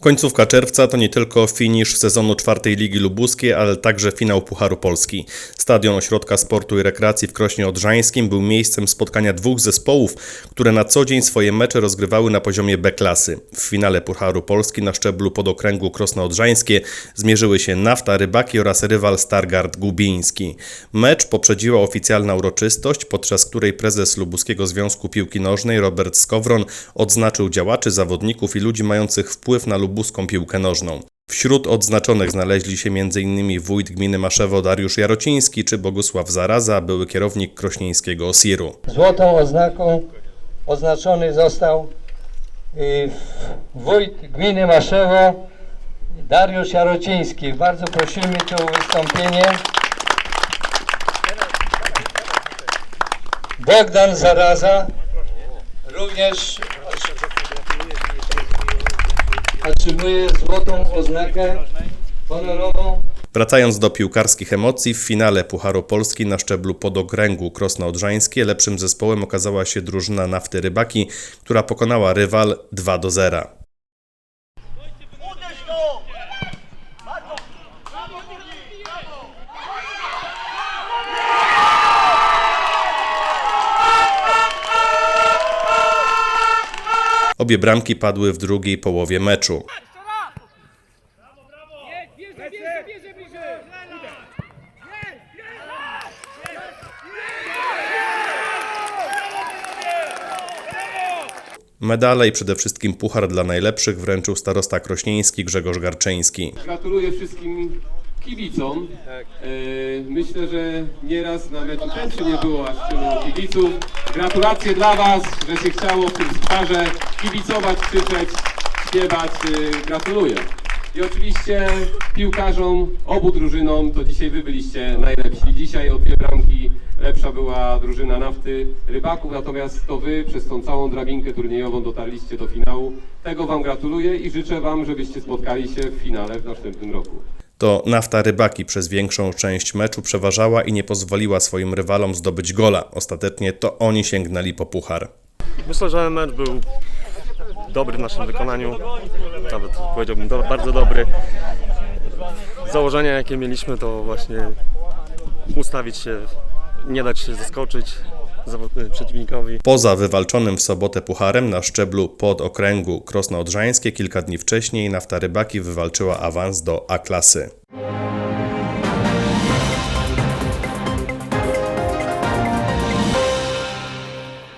Końcówka czerwca to nie tylko finisz sezonu czwartej Ligi Lubuskiej, ale także finał Pucharu Polski. Stadion Ośrodka Sportu i Rekreacji w Krośnie Odrzańskim był miejscem spotkania dwóch zespołów, które na co dzień swoje mecze rozgrywały na poziomie B-klasy. W finale Pucharu Polski na szczeblu podokręgu Krosno Odrzańskie zmierzyły się Nafta Rybaki oraz rywal Stargard Gubiński. Mecz poprzedziła oficjalna uroczystość, podczas której prezes Lubuskiego Związku Piłki Nożnej Robert Skowron odznaczył działaczy, zawodników i ludzi mających wpływ na lubuską piłkę nożną. Wśród odznaczonych znaleźli się m.in. wójt gminy Maszewo Dariusz Jarociński czy Bogusław Zaraza, były kierownik krośnieńskiego OSIR-u. Złotą oznaką oznaczony został y, wójt gminy Maszewo Dariusz Jarociński. Bardzo prosimy tu o wystąpienie. Bogdan Zaraza również otrzymuje złotą oznakę honorową Wracając do piłkarskich emocji, w finale Pucharu Polski na szczeblu podokręgu Krosno Odrzańskie lepszym zespołem okazała się drużyna Nafty Rybaki, która pokonała rywal 2 do 0. Obie bramki padły w drugiej połowie meczu. Medale i przede wszystkim puchar dla najlepszych wręczył starosta krośnieński Grzegorz Garczyński. Gratuluję wszystkim kibicom. E, Myślę, że nieraz na meczu też nie było aż tylu kibiców. Gratulacje dla Was, że się chciało w tym sparze kibicować, krzyczeć, śpiewać. E, Gratuluję. I oczywiście piłkarzom, obu drużynom, to dzisiaj Wy byliście najlepsi. Dzisiaj o dwie bramki lepsza była drużyna nafty rybaków, natomiast to Wy przez tą całą drabinkę turniejową dotarliście do finału. Tego Wam gratuluję i życzę Wam, żebyście spotkali się w finale w następnym roku. To Nafta Rybaki przez większą część meczu przeważała i nie pozwoliła swoim rywalom zdobyć gola. Ostatecznie to oni sięgnęli po puchar. Myślę, że mecz był dobry w naszym wykonaniu, nawet powiedziałbym do, bardzo dobry. Założenia jakie mieliśmy to właśnie ustawić się, nie dać się zaskoczyć przeciwnikowi. Poza wywalczonym w sobotę pucharem na szczeblu podokręgu Krosno Odrzańskie kilka dni wcześniej Nafta Rybaki wywalczyła awans do A-klasy.